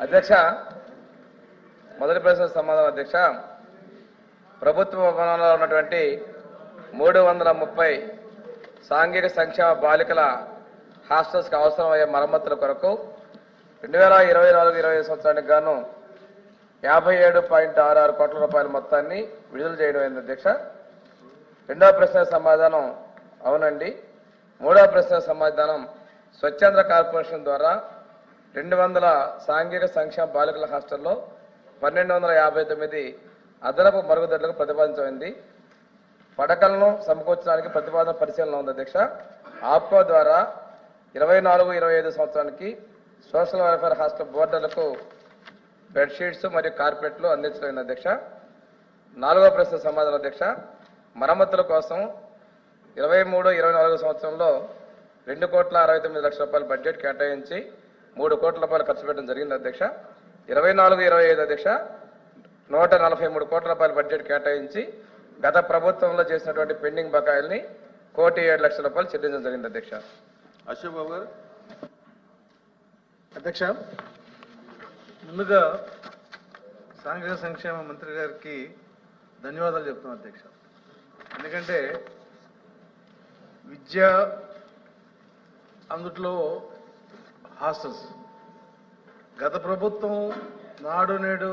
అధ్యక్ష మొదటి ప్రశ్న సమాధానం అధ్యక్ష. ప్రభుత్వ భవనంలో ఉన్నటువంటి మూడు వందల ముప్పై సాంఘిక సంక్షేమ బాలికల హాస్టల్స్కి అవసరమయ్యే మరమ్మతుల కొరకు రెండు వేల ఇరవై నాలుగు ఇరవై ఐదు సంవత్సరానికి గాను యాభై ఏడు పాయింట్ ఆరు ఆరు కోట్ల రూపాయల మొత్తాన్ని విడుదల చేయడం అయింది అధ్యక్ష? రెండవ ప్రశ్న సమాధానం అవునండి. మూడవ ప్రశ్న సమాధానం స్వచ్ఛంద్ర కార్పొరేషన్ ద్వారా రెండు వందల సాంఘిక సంక్షేమ బాలికల హాస్టల్లో పన్నెండు వందల యాభై తొమ్మిది అదనపు మరుగుదొడ్లకు ప్రతిపాదించమైంది పడకలను సమకూర్చడానికి ప్రతిపాదన పరిశీలన ఉంది అధ్యక్ష. ఆప్కో ద్వారా ఇరవై నాలుగు ఇరవై ఐదు సంవత్సరానికి సోషల్ వెల్ఫేర్ హాస్టల్ బోర్డులకు బెడ్షీట్స్ మరియు కార్పెట్లు అందించడం అధ్యక్ష. నాలుగో ప్రశ్న సమాధానం అధ్యక్ష. మరమ్మతుల కోసం ఇరవై మూడు ఇరవై నాలుగు సంవత్సరంలో రెండు కోట్ల అరవై తొమ్మిది లక్షల రూపాయల బడ్జెట్ కేటాయించి మూడు కోట్ల రూపాయలు ఖర్చు పెట్టడం జరిగింది అధ్యక్ష. ఇరవై నాలుగు ఇరవై ఐదు అధ్యక్ష నూట నలభై మూడు కోట్ల రూపాయల బడ్జెట్ కేటాయించి గత ప్రభుత్వంలో చేసినటువంటి పెండింగ్ బకాయిల్ని కోటి ఏడు లక్షల రూపాయలు చెల్లించడం జరిగింది అధ్యక్ష. అశోక్ బాబు గారు. అధ్యక్ష ముందుగా సాంఘిక సంక్షేమ మంత్రి గారికి ధన్యవాదాలు చెప్తున్నాను అధ్యక్ష. ఎందుకంటే విద్య అందుట్లో హాస్టల్స్. గత ప్రభుత్వం నాడు నేడు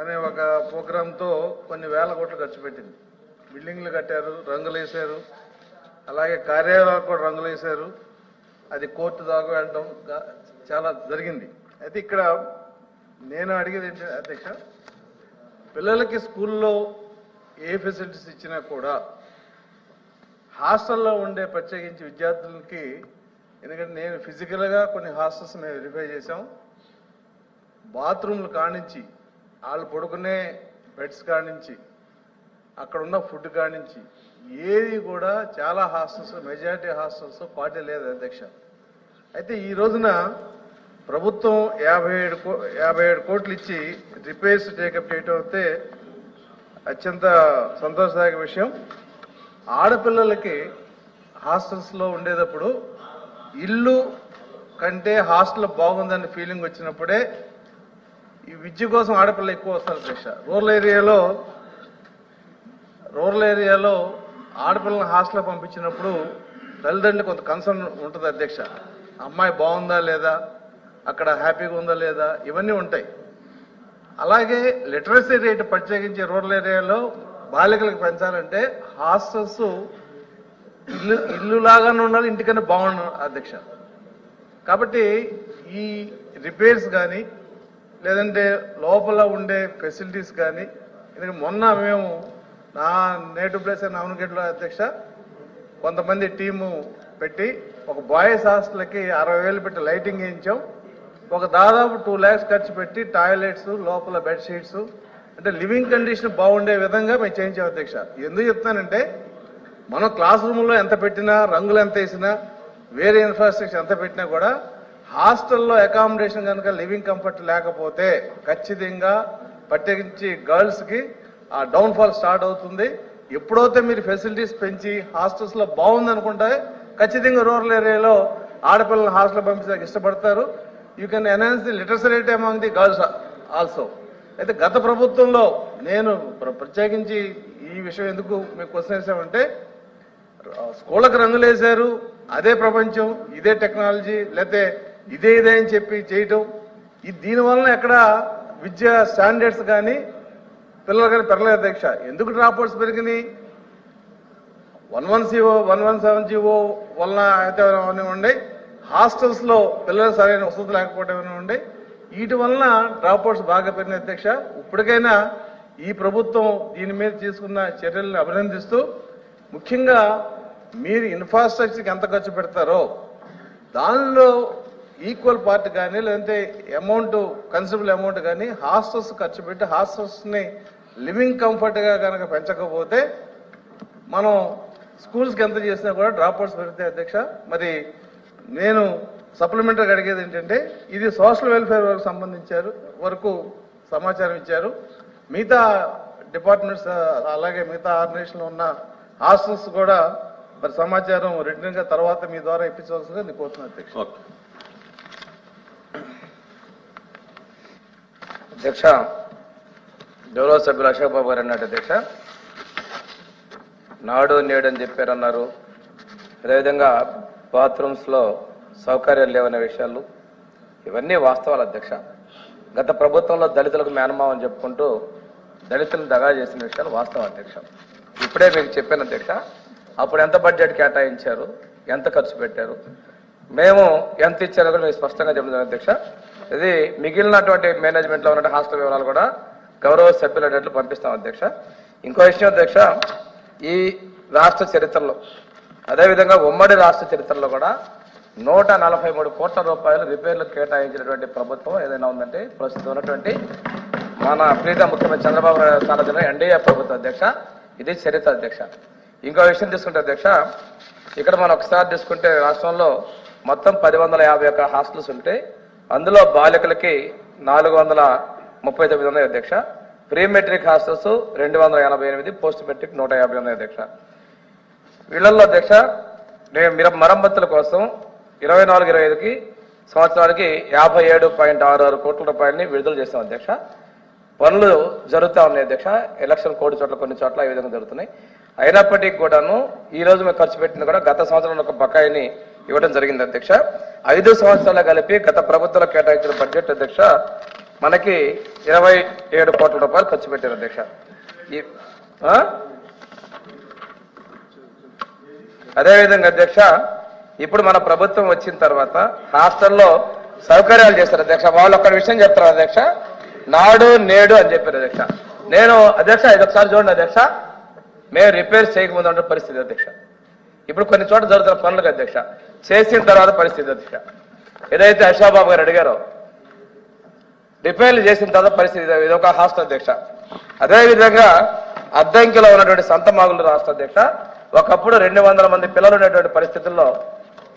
అనే ఒక ప్రోగ్రాంతో కొన్ని వేల కోట్లు ఖర్చు పెట్టింది. బిల్డింగ్లు కట్టారు రంగులు వేశారు అలాగే కార్యాలయాలు కూడా రంగులు వేశారు. అది కోర్టు దాకా వెళ్ళడం చాలా జరిగింది. అయితే ఇక్కడ నేను అడిగేది ఏంటి అధ్యక్ష పిల్లలకి స్కూల్లో ఏ ఫెసిలిటీస్ ఇచ్చినా కూడా హాస్టల్లో ఉండే ప్రత్యేకించి విద్యార్థులకి ఎందుకంటే నేను ఫిజికల్గా కొన్ని హాస్టల్స్ మేము వెరిఫై చేసాం బాత్రూమ్లు కానించి వాళ్ళు పడుకునే బెడ్స్ కానించి అక్కడ ఉన్న ఫుడ్ కానించి ఏది కూడా చాలా హాస్టల్స్ మెజారిటీ హాస్టల్స్ పార్టీ లేదు అధ్యక్ష. అయితే ఈ రోజున ప్రభుత్వం యాభై ఏడు కో యాభై ఏడు కోట్లు ఇచ్చి రిపేర్స్ టేకప్ చేయటం అయితే అత్యంత సంతోషదాయక విషయం. ఆడపిల్లలకి హాస్టల్స్లో ఉండేటప్పుడు ఇల్లు కంటే హాస్టల్ బాగుందనే ఫీలింగ్ వచ్చినప్పుడే ఈ విద్య కోసం ఆడపిల్ల ఎక్కువ వస్తారు అధ్యక్ష రూరల్ ఏరియాలో రూరల్ ఏరియాలో ఆడపిల్లని హాస్టల్ పంపించినప్పుడు తల్లిదండ్రులు కొంత కన్సర్న్ ఉంటుంది అధ్యక్ష. అమ్మాయి బాగుందా లేదా? అక్కడ హ్యాపీగా ఉందా లేదా? ఇవన్నీ ఉంటాయి. అలాగే లిటరసీ రేటు ప్రత్యేకించి రూరల్ ఏరియాలో బాలికలకు పెంచాలంటే హాస్టల్స్ ఇల్లు ఇల్లు లాగానే ఉండాలి ఇంటికన్నా బాగుండాలి అధ్యక్ష. కాబట్టి ఈ రిపేర్స్ కానీ లేదంటే లోపల ఉండే ఫెసిలిటీస్ కానీ ఎందుకంటే మొన్న మేము నా నేటివ్ ప్లేస్ అయిన అధ్యక్ష కొంతమంది టీము పెట్టి ఒక బాయ్స్ హాస్టల్కి అరవై వేలు పెట్టి లైటింగ్ వేయించాం. ఒక దాదాపు టూ ల్యాక్స్ ఖర్చు పెట్టి టాయిలెట్స్ లోపల బెడ్షీట్స్ అంటే లివింగ్ కండిషన్ బాగుండే విధంగా మేము చేయించాం అధ్యక్ష. ఎందుకు చెప్తానంటే మనం క్లాస్ రూమ్లో ఎంత పెట్టినా రంగులు ఎంత వేసినా వేరే ఇన్ఫ్రాస్ట్రక్చర్ ఎంత పెట్టినా కూడా హాస్టల్లో అకామిడేషన్ కనుక లివింగ్ కంఫర్ట్ లేకపోతే ఖచ్చితంగా ప్రత్యేకించి గర్ల్స్కి ఆ డౌన్ఫాల్ స్టార్ట్ అవుతుంది. ఎప్పుడైతే మీరు ఫెసిలిటీస్ పెంచి హాస్టల్స్లో బాగుంది అనుకుంటే ఖచ్చితంగా రూరల్ ఏరియాలో ఆడపిల్లలు హాస్టల్ పంపించడానికి ఇష్టపడతారు. You can enhance the literacy rate among the girls also అయితే గత ప్రభుత్వంలో నేను ప్ర- ప్రత్యేకించి ఈ విషయం ఎందుకు మీకు క్వశ్చన్ వేసామంటే స్కూళ్ళకు రంగులేశారు అదే ప్రపంచం ఇదే టెక్నాలజీ లేకపోతే ఇదే ఇదే అని చెప్పి చేయటం. ఇది దీనివలన ఎక్కడ విద్యా స్టాండర్డ్స్ కానీ పిల్లలు కానీ పెరగలేదు అధ్యక్ష. ఎందుకు డ్రాప్ అవుట్స్ పెరిగినాయి? One one CO one one seven GO వలన అయితే అవన్నీ ఉండే హాస్టల్స్లో పిల్లలు సరైన వసతి లేకపోవడం ఏమైనా ఉండే? వీటి వలన డ్రాప్ అవుట్స్ బాగా పెరిగిన అధ్యక్ష. ఇప్పటికైనా ఈ ప్రభుత్వం దీని మీద తీసుకున్న చర్యలను అభినందిస్తూ ముఖ్యంగా మీరు ఇన్ఫ్రాస్ట్రక్చర్కి ఎంత ఖర్చు పెడతారో దానిలో ఈక్వల్ పార్ట్ కానీ లేదంటే అమౌంట్ కన్సిడబుల్ అమౌంట్ కానీ హాస్టల్స్ ఖర్చు పెట్టి హాస్టల్స్ని లివింగ్ కంఫర్ట్గా కనుక పెంచకపోతే మనం స్కూల్స్కి ఎంత చేసినా కూడా డ్రాప్అవుట్స్ పెరిగితే పెరుగుతాయి అధ్యక్ష. మరి నేను సప్లిమెంటరీగా అడిగేది ఏంటంటే ఇది సోషల్ వెల్ఫేర్ వరకు సంబంధించారు వరకు సమాచారం ఇచ్చారు. మిగతా డిపార్ట్మెంట్స్ అలాగే మిగతా ఆర్గనైజేషన్లో ఉన్న హాస్టల్స్ కూడా మరి సమాచారం రిటర్న్గా తర్వాత మీ ద్వారా ఇప్పించవలసిందిగా నీకు కోరుతున్నాను అధ్యక్ష. అధ్యక్ష గౌరవ సభ్యులు అశోక్ బాబు గారు అన్నట్టు అధ్యక్ష. నాడు నేడు అని చెప్పారన్నారు. అదేవిధంగా బాత్రూమ్స్లో సౌకర్యాలు లేవనే విషయాలు. ఇవన్నీ వాస్తవాలు అధ్యక్ష. గత ప్రభుత్వంలో దళితులకు మేనమావని చెప్పుకుంటూ దళితులను దగా చేసిన విషయాలు వాస్తవం అధ్యక్ష. ఇప్పుడే మీకు చెప్పాను అధ్యక్ష. అప్పుడు ఎంత బడ్జెట్ కేటాయించారు? ఎంత ఖర్చు పెట్టారు? మేము ఎంత ఇచ్చారో కూడా మీకు స్పష్టంగా చెప్తున్నాను అధ్యక్ష. ఇది మిగిలినటువంటి మేనేజ్మెంట్లో ఉన్న హాస్టల్ వివరాలు కూడా గౌరవ సభ్యులు పంపిస్తాం అధ్యక్ష. ఇంకో విషయం అధ్యక్ష ఈ రాష్ట్ర చరిత్రలో అదేవిధంగా ఉమ్మడి రాష్ట్ర చరిత్రలో కూడా నూట నలభై మూడు కోట్ల రూపాయలు రిపేర్లు కేటాయించినటువంటి ప్రభుత్వం ఏదైనా ఉందంటే ప్రస్తుతం ఉన్నటువంటి మన ప్రీత ముఖ్యమంత్రి చంద్రబాబు నాయుడు సారథ్యంలో ఎన్డీఏ ప్రభుత్వ అధ్యక్ష. ఇది చరిత్ర అధ్యక్ష. ఇంకో విషయం తీసుకుంటే అధ్యక్ష ఇక్కడ మనం ఒకసారి తీసుకుంటే రాష్ట్రంలో మొత్తం పది వందల యాభై ఒక్క హాస్టల్స్ ఉంటాయి అందులో బాలికలకి నాలుగు వందల ముప్పై తొమ్మిది ఉన్నాయి అధ్యక్ష. ప్రీ మెట్రిక్ హాస్టల్స్ రెండు వందల ఎనభై ఎనిమిది పోస్ట్ మెట్రిక్ నూట యాభై ఉన్నాయి అధ్యక్ష. వీళ్ళల్లో అధ్యక్ష నేను మరమ్మతుల కోసం ఇరవై నాలుగు ఇరవై ఐదుకి సంవత్సరానికి యాభై ఏడు పాయింట్ ఆరు ఆరు కోట్ల రూపాయలని విడుదల చేసాం అధ్యక్ష. పనులు జరుగుతూ ఉన్నాయి అధ్యక్ష. ఎలక్షన్ కోటి చోట్ల కొన్ని చోట్ల ఈ విధంగా జరుగుతున్నాయి. అయినప్పటికీ కూడాను ఈ రోజు మేము ఖర్చు పెట్టింది కూడా గత సంవత్సరం ఒక బకాయిని ఇవ్వడం జరిగింది అధ్యక్ష. ఐదు సంవత్సరాలు కలిపి గత ప్రభుత్వం కేటాయించిన బడ్జెట్ అధ్యక్ష మనకి ఇరవై ఏడు కోట్ల రూపాయలు ఖర్చు పెట్టారు అధ్యక్ష. ఈ- అదేవిధంగా అధ్యక్ష ఇప్పుడు మన ప్రభుత్వం వచ్చిన తర్వాత హాస్టల్లో సౌకర్యాలు చేస్తారు అధ్యక్ష. వాళ్ళు ఒక్క విషయం చెప్తారు అధ్యక్ష నాడు నేడు అని చెప్పారు అధ్యక్ష. నేను అధ్యక్ష ఇది ఒకసారి చూడండి అధ్యక్ష. మేము రిపేర్ చేయకముందు ఉన్న పరిస్థితి అధ్యక్ష. ఇప్పుడు కొన్ని చోట్ల జరుగుతున్న పనులకు అధ్యక్ష. చేసిన తర్వాత పరిస్థితి అధ్యక్ష. ఏదైతే అశోబాబు గారు అడిగారో రిపేర్లు చేసిన తర్వాత పరిస్థితి ఇది. ఒక హాస్టల్ అధ్యక్ష. అదేవిధంగా అద్దంకిలో ఉన్నటువంటి సంతమాగులు రాష్ట్ర అధ్యక్ష ఒకప్పుడు రెండు వందల మంది పిల్లలు ఉండేటువంటి పరిస్థితుల్లో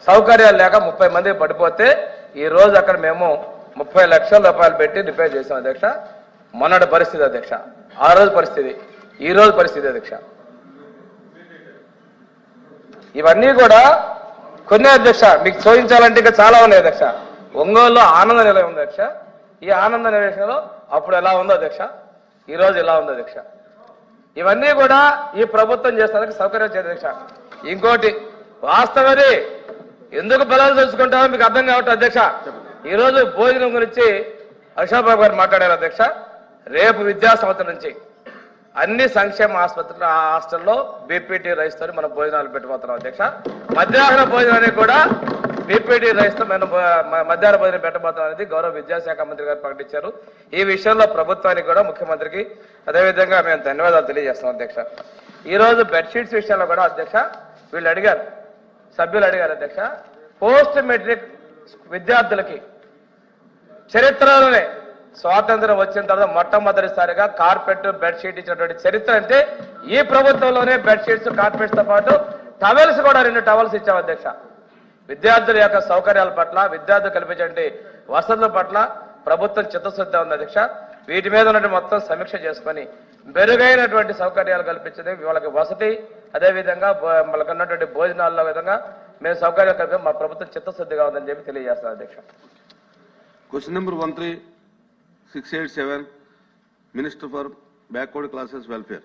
సౌకర్యాలు లేక ముప్పై మంది పడిపోతే ఈ రోజు అక్కడ మేము ముప్పై లక్షల రూపాయలు పెట్టి రిపేర్ చేసాం అధ్యక్ష. మొన్నటి పరిస్థితి అధ్యక్ష. ఆ రోజు పరిస్థితి ఈ రోజు పరిస్థితి అధ్యక్ష. ఇవన్నీ కూడా కొన్ని అధ్యక్ష మీకు చూపించాలంటే ఇంకా చాలా ఉన్నాయి అధ్యక్ష. ఒంగోలులో ఆనంద నిలయం ఉంది అధ్యక్ష. ఈ ఆనంద నిలయంలో అప్పుడు ఎలా ఉందో అధ్యక్ష? ఈ రోజు ఎలా ఉందో అధ్యక్ష? ఇవన్నీ కూడా ఈ ప్రభుత్వం చేస్తానికి సౌకర్యం చేయదు అధ్యక్ష. ఇంకోటి వాస్తవది ఎందుకు బలాలు తెలుసుకుంటామో మీకు అర్థం కావట్లేదు అధ్యక్ష. ఈరోజు భోజనం గురించి అశోబాబు గారు మాట్లాడారు అధ్యక్ష. రేపు విద్యా సంవత్సరం నుంచి. అన్ని సంక్షేమ ఆసుపత్రుల ఆ హాస్టల్లో బీపీటీ రైస్తో మనం భోజనాలు పెట్టబోతున్నాం అధ్యక్ష. మధ్యాహ్న భోజనానికి కూడా బీపీటీ రైస్తో మనం మధ్యాహ్న భోజనం పెట్టబోతున్నాం అనేది గౌరవ విద్యాశాఖ మంత్రి గారు ప్రకటించారు. ఈ విషయంలో ప్రభుత్వానికి కూడా ముఖ్యమంత్రికి అదేవిధంగా మేము ధన్యవాదాలు తెలియజేస్తాం అధ్యక్ష. ఈ రోజు బెడ్షీట్స్ విషయంలో కూడా అధ్యక్ష వీళ్ళు అడిగారు సభ్యులు అడిగారు అధ్యక్ష. పోస్ట్ మెట్రిక్ విద్యార్థులకి చరిత్రలోనే స్వాతంత్రం వచ్చిన తర్వాత మొట్టమొదటిసారిగా కార్పెట్ బెడ్షీట్ ఇచ్చినటువంటి చరిత్ర అంటే ఈ ప్రభుత్వంలోనే బెడ్షీట్స్ కార్పెట్స్తో పాటు టవెల్స్ కూడా రెండు టవల్స్ ఇచ్చాం అధ్యక్ష. విద్యార్థుల యొక్క సౌకర్యాల పట్ల విద్యార్థులు కల్పించే వసతుల పట్ల ప్రభుత్వం చిత్తశుద్ధి ఉంది అధ్యక్ష. వీటి మీద ఉన్నటువంటి మొత్తం సమీక్ష చేసుకొని మెరుగైనటువంటి సౌకర్యాలు కల్పించింది వాళ్ళకి వసతి అదేవిధంగా వాళ్ళకి ఉన్నటువంటి భోజనాల్లో విధంగా మేము సౌకర్యాలు కల్పి మా ప్రభుత్వం చిత్తశుద్ధిగా ఉందని చెప్పి తెలియజేస్తాం అధ్యక్ష. Question number one three. 687, Minister for Backward Classes Welfare.